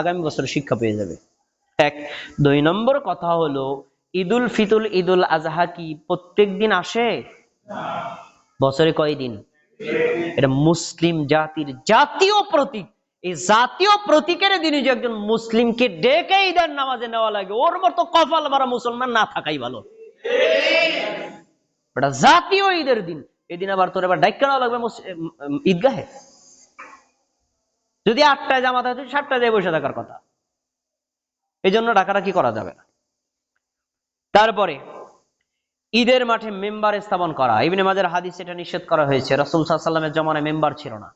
আগামী বছর শিক্ষা পেয়ে যাবে। এক, দুই নম্বর কথা হলো, ঈদুল ফিতুল ঈদুল আজহা কি প্রত্যেক দিন আসে? বছরে কয়দিন? এটা মুসলিম জাতির জাতীয় প্রতীক। এই জাতীয় প্রতীকের দিনে যে একজন মুসলিমকে ডেকে ঈদের নামাজে নেওয়া লাগে, ওর মতো কপাল মারা মুসলমান না থাকাই ভালো। এটা জাতীয় ঈদের দিন। এদিন আবার তোর এবার ডাইকা নেওয়া লাগবে ঈদগাহে? যদি আটটায় জামাত হয় সাতটায় যায় বসে থাকার কথা। এই জন্য ডাকাডাকি করা যাবে না। তারপরে, ঈদের মাঠে মেম্বার স্থাপন করা। ইবনে মাজার হাদিস এটা নিষেধ করা হয়েছে। রসুল সাল্লামের জমানায় মেম্বার ছিল না।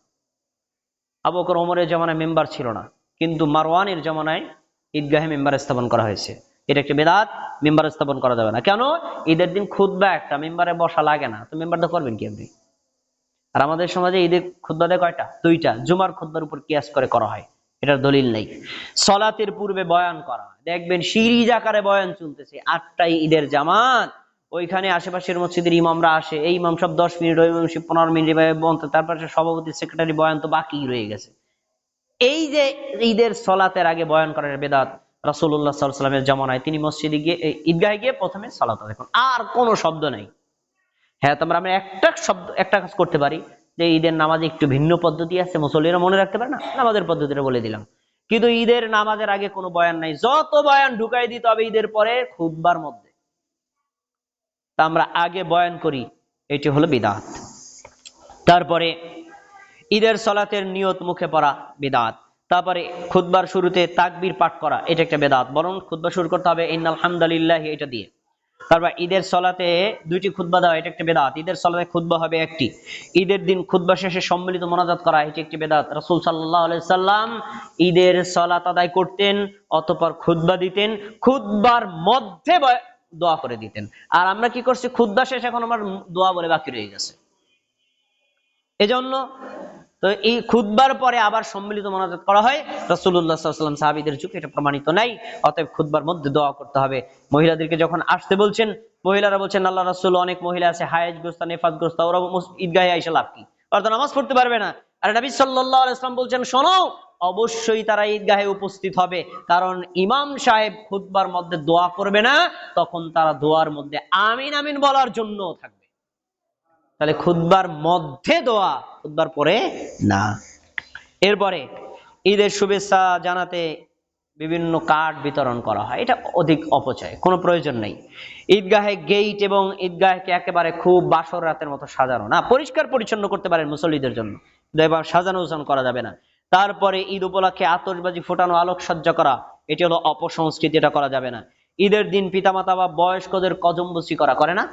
আবকর ওমরের জমানায় মেম্বার ছিল না। কিন্তু মারওয়ানের জমানায় ঈদগাহে মেম্বার স্থাপন করা হয়েছে। এটা একটি বেদাত, মেম্বার স্থাপন করা যাবে না। কেন? ঈদের দিন খুদবা একটা, মেম্বারে বসা লাগে না। তো মেম্বার তো করবেন কি আপনি? আর আমাদের সমাজে ঈদের খুদ্া দেয় কয়টা? দুইটা। জুমার খুদ্বার উপর কিয়াস করে করা হয়। এটার দলিল নেই। সলাতের পূর্বে বয়ান করা দেখবেন সিরিজ আকারে বয়ান চলতেছে। আটটাই ঈদের জামাত। ওইখানে আশেপাশের মসজিদের ইমামরা আসে। এই ইমাম সব দশ মিনিট, ওই ইমাম পনেরো মিনিট বলতে, তারপরে সভাপতি, সেক্রেটারি বয়ান তো বাকি রয়ে গেছে। এই যে ঈদের সলাতের আগে বয়ান করার বেদাত আলাইহি সাল্লামের জামানায়, তিনি মসজিদে গিয়ে ঈদগাহে গিয়ে প্রথমে সালাত দেখুন আর কোনো শব্দ নাই। হ্যাঁ তোমরা আমরা একটা শব্দ, একটা কাজ করতে পারি যে ঈদের নামাজে একটু ভিন্ন পদ্ধতি আছে, মুসল্লিরা মনে রাখতে পারে না? নামাজের পদ্ধতিটা বলে দিলাম। কিন্তু ঈদের নামাজের আগে কোনো বয়ান নাই। যত বয়ান ঢুকাই দিতে হবে ঈদের পরে খুববার মধ্যে। তা আমরা আগে বয়ান করি, এটি হলো বিদাত। তারপরে ঈদের সলাতের নিয়ত মুখে পড়া বিদাত। তারপরে খুতবার শুরুতে তাকবির পাঠ করা, এটা একটা বেদাত। বরং খুতবা শুরু করতে হবে, ইন্নাল হামদালিল্লাহ, এটা দিয়ে। তারপর ঈদের সলাতে দুইটি খুতবা দেওয়া, এটা একটা বেদাত। ঈদের সলাতে খুতবা হবে একটি। ঈদের দিন খুতবা শেষে সম্মিলিত মোনাজাত করা, এটি একটি বেদাত। রাসূল আলাইহি সাল্লাম ঈদের সলাত আদায় করতেন, অতঃপর খুতবা দিতেন, খুতবার মধ্যে দোয়া করে দিতেন। আর আমরা কি করছি, খুতবা শেষ এখন আমার দোয়া বলে বাকি রয়ে গেছে। এজন্য তো এই খুতবার পরে আবার সম্মিলিত মোনাজাত করা হয়। সাল্লাল্লাহু আলাইহি ওয়াসাল্লাম যুগে এটা প্রমাণিত নাই, অতএব খুতবার মধ্যে দোয়া করতে হবে। মহিলাদেরকে যখন আসতে বলছেন, মহিলারা বলছেন আল্লাহ রাসূল, অনেক মহিলা আছে, হায়েজগ্রস্ত, নেফাজগ্রস্ত, ওরা ঈদগাহে আইসা লাভ কি? ওরা তো নামাজ পড়তে পারবে না। আর নবী সাল্লাল্লাহু আলাইহি ওয়াসাল্লাম বলছেন, শোনো, অবশ্যই তারা ঈদগাহে উপস্থিত হবে, কারণ ইমাম সাহেব খুতবার মধ্যে দোয়া করবে না, তখন তারা দোয়ার মধ্যে আমিন আমিন বলার জন্য থাকবে। তাহলে খুতবার মধ্যে দোয়া, খুতবার পরে না। এরপরে ঈদের শুভেচ্ছা জানাতে বিভিন্ন কার্ড বিতরণ করা হয়, এটা অধিক অপচয়, কোনো প্রয়োজন নেই। ঈদগাহে গেইট এবং ঈদগাহকে একেবারে খুব বাসর রাতের মতো সাজানো না, পরিষ্কার পরিচ্ছন্ন করতে পারেন মুসল্লিদের জন্য এবার সাজানো উজানো করা যাবে না। তারপরে ঈদ উপলক্ষে আতশবাজি ফোটানো, আলোকসজ্জা করা, এটি হলো অপসংস্কৃতি, এটা করা যাবে না। ঈদের দিন পিতামাতা বা বয়স্কদের কদমবসি করা, করে না?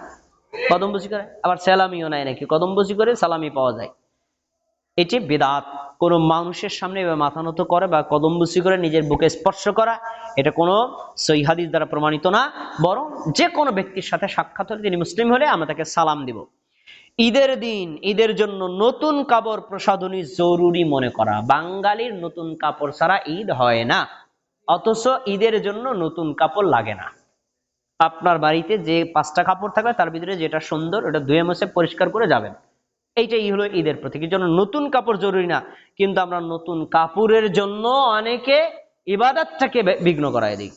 কদমবসি করে? আবার সালামিও নেয় নাকি? কদমবসি করে সালামি পাওয়া যায়। এটি বেদাত। কোন মানুষের সামনে মাথা নত করে বা কদমবসি করে নিজের বুকে স্পর্শ করা, এটা কোনো সই হাদিস দ্বারা প্রমাণিত না। বরং যে কোনো ব্যক্তির সাথে সাক্ষাৎ হলে তিনি মুসলিম হলে, আমরা তাকে সালাম দিব। ঈদের দিন, ঈদের জন্য নতুন কাপড় প্রসাধনী জরুরি মনে করা। বাঙালির নতুন কাপড় ছাড়া ঈদ হয় না। অথচ ঈদের জন্য নতুন কাপড় লাগে না। আপনার বাড়িতে যে পাঁচটা কাপড় থাকবে, তার ভিতরে যেটা সুন্দর, ওটা ধুয়ে মুছে পরিষ্কার করে যাবেন। এইটাই হলো ঈদের প্রতীক। এর জন্য নতুন কাপড় জরুরি না, কিন্তু আমরা নতুন কাপড়ের জন্য অনেকে ইবাদতটাকে বিঘ্ন করায় দিই।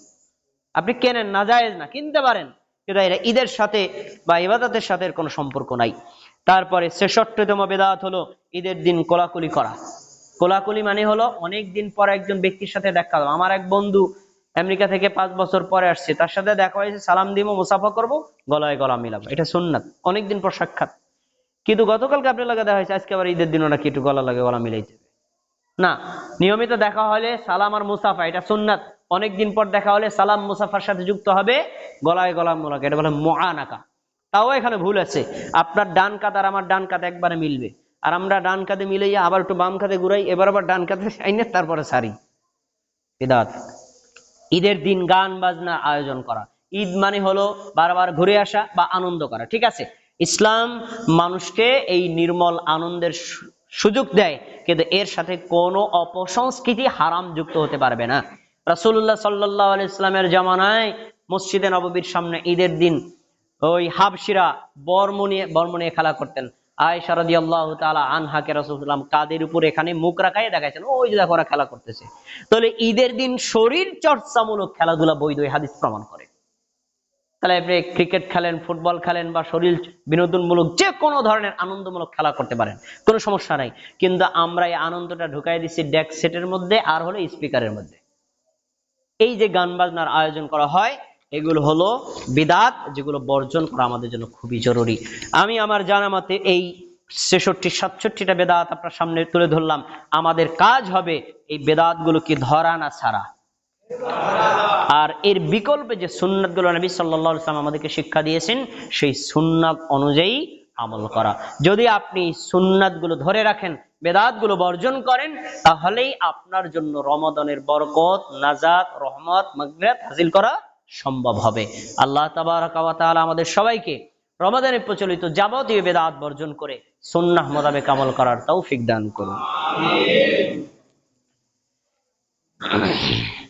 আপনি কেনেন না, জায়েজ না, কিনতে পারেন, কিন্তু এটা ঈদের সাথে বা ইবাদতের সাথে কোনো সম্পর্ক নাই। তারপরে ছেষট্টিতম বেদাত হলো ঈদের দিন কোলাকুলি করা। কোলাকুলি মানে হলো অনেক দিন পর একজন ব্যক্তির সাথে দেখা। আমার এক বন্ধু আমেরিকা থেকে পাঁচ বছর পরে আসছে, তার সাথে দেখা হয়েছে, সালাম দিব, মুসাফা করব, গলায় গলা মিলাবো। এটা সুন্নাত, অনেকদিন পর সাক্ষাৎ। কিন্তু গতকালকে আপনার লাগে দেখা হয়েছে, আজকে আবার ঈদের দিনও নাকি একটু গলা লাগে, গলা মিলাইতে হবে। না, নিয়মিত দেখা হলে সালাম আর মুসাফা, এটা সুন্নাত। অনেকদিন পর দেখা হলে সালাম, মুসাফার সাথে যুক্ত হবে, গলায় গলা মোলাকা, এটা বলে মহানাকা তাও এখানে ভুল আছে, আপনার ডান কাত আর আমার ডান কাত একবারে মিলবে। আর আমরা ডান কাতে মিলাইয়া আবার একটু বাম কাতে ঘুরাই, এবার আবার ডান কাতে আইনে তারপরে সারি। বিদাত। ঈদের দিন গান বাজনা আয়োজন করা। ঈদ মানে হলো বারবার ঘুরে আসা বা আনন্দ করা, ঠিক আছে? ইসলাম মানুষকে এই নির্মল আনন্দের সুযোগ দেয়, কিন্তু এর সাথে কোনো অপসংস্কৃতি হারাম যুক্ত হতে পারবে না। রাসুল্লাহ আলাইহি ইসলামের জামানায় মসজিদে নববীর সামনে ঈদের দিন ওই হাবশিরা বর্ম নিয়ে বর্ম নিয়ে খেলা করতেন। রাদিয়াল্লাহু তাআলা আনহাকে রাসূলুল্লাহ কাদের উপর এখানে মুখ রাখাই ওই যে দেখো ওরা খেলা করতেছে। তাহলে ঈদের দিন শরীর চর্চামূলক খেলাধুলা বৈধ হাদিস প্রমাণ করে। তাহলে আপনি ক্রিকেট খেলেন, ফুটবল খেলেন বা শরীর বিনোদনমূলক যে কোনো ধরনের আনন্দমূলক খেলা করতে পারেন, কোনো সমস্যা নাই। কিন্তু আমরা এই আনন্দটা ঢুকাই দিচ্ছি ডেক সেটের মধ্যে আর হলো স্পিকারের মধ্যে। এই যে গান বাজনার আয়োজন করা হয় এগুলো হলো বিদাত যেগুলো বর্জন করা আমাদের জন্য খুবই জরুরি। আমি আমার জানা মতে এই ছেষট্টি, সাতষট্টিটা বেদাত আপনার সামনে তুলে ধরলাম। আমাদের কাজ হবে এই বেদাত গুলোকে ধরা না ছাড়া। আর এর বিকল্পে যে সুন্নাতগুলো নবী সাল্লাল্লাহু আলাইহি ওয়াসাল্লাম আমাদেরকে শিক্ষা দিয়েছেন, সেই সুন্নাত অনুযায়ী আমল করা। যদি আপনি সুন্নাতগুলো ধরে রাখেন বেদাতগুলো বর্জন করেন, তাহলেই আপনার জন্য রমাদানের বরকত, নাজাত, রহমত, মাগফিরাত হাসিল করা সম্ভব হবে। আল্লাহ তাবারকাল আমাদের সবাইকে রমাদানে প্রচলিত যাবতীয় বেদাত বর্জন করে সন্ন্যাহ মোতাবেক আমল করার তৌফিক দান করুন।